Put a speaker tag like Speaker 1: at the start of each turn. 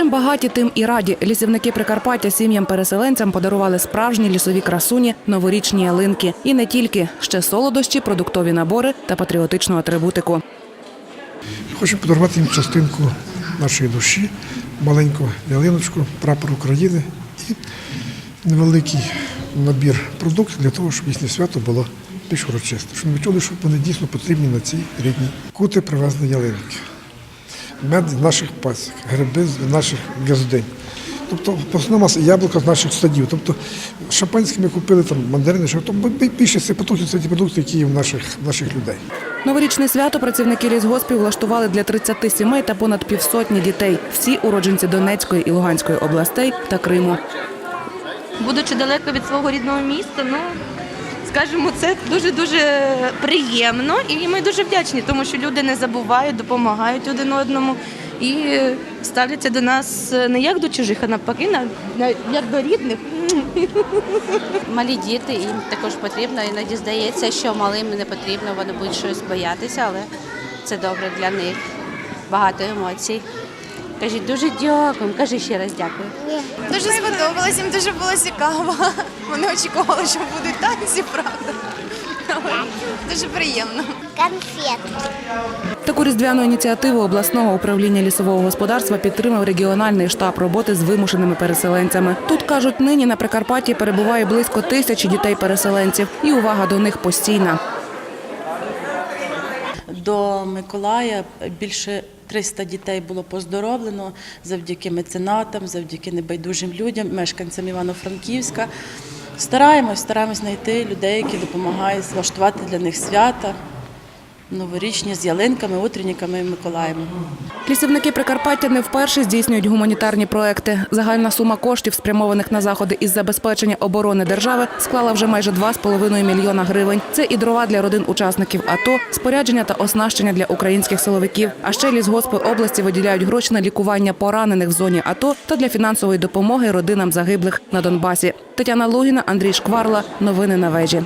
Speaker 1: Чим багаті, тим і раді. Лісівники Прикарпаття сім'ям-переселенцям подарували справжні лісові красуні, новорічні ялинки. І не тільки ще солодощі, продуктові набори та патріотичну атрибутику.
Speaker 2: Хочу подарувати їм частинку нашої душі, маленьку ялиночку, прапор України і невеликий набір продуктів для того, щоб їхнє свято було більш урочисте. Щоб ми відчули, що вони дійсно потрібні на цій рідній. Кути привезли ялинки, мед з наших пасік, гриби з наших газдень. Тобто в основному яблука з наших садів. Тобто шампанське ми купили там мандарини, що тобто більше цих продуктів це ті продукти, які є в наших, в наших людей.
Speaker 1: Новорічне свято працівники лісгоспів влаштували для 30 сімей та понад півсотні дітей. Всі уродженці Донецької і Луганської областей та Криму.
Speaker 3: будучи далеко від свого рідного міста, ну скажімо, це дуже дуже приємно, і ми дуже вдячні, тому що люди не забувають, допомагають один одному і ставляться до нас не як до чужих, а навпаки, на- на- як до рідних.
Speaker 4: Малі діти, їм також потрібно. Іноді здається, що малим не потрібно, вони будуть щось боятися, але це добре для них. Багато емоцій. Кажіть, дуже дякую. Кажи ще раз дякую.
Speaker 5: Дуже сподобалось, їм дуже було цікаво. Вони очікували, що будуть танці, правда. Але Дуже приємно.
Speaker 6: конфет.
Speaker 1: Таку різдвяну ініціативу обласного управління лісового господарства підтримав регіональний штаб роботи з вимушеними переселенцями. Тут кажуть, нині на Прикарпатті перебуває близько тисячі дітей-переселенців, і увага до них постійна.
Speaker 7: До Миколая більше 300 дітей було поздоровлено завдяки меценатам, завдяки небайдужим людям, мешканцям Івано-Франківська. Стараємось, стараємось знайти людей, які допомагають влаштувати для них свята новорічні з ялинками, утренниками і Миколаєм.
Speaker 1: Лісівники Прикарпаття не вперше здійснюють гуманітарні проекти. Загальна сума коштів, спрямованих на заходи із забезпечення оборони держави, склала вже майже 2,5 мільйона гривень. Це і дрова для родин учасників АТО, спорядження та оснащення для українських силовиків. А ще лісгоспи області виділяють гроші на лікування поранених в зоні АТО та для фінансової допомоги родинам загиблих на Донбасі. Тетяна Логіна, Андрій Шкварла. Новини на вежі.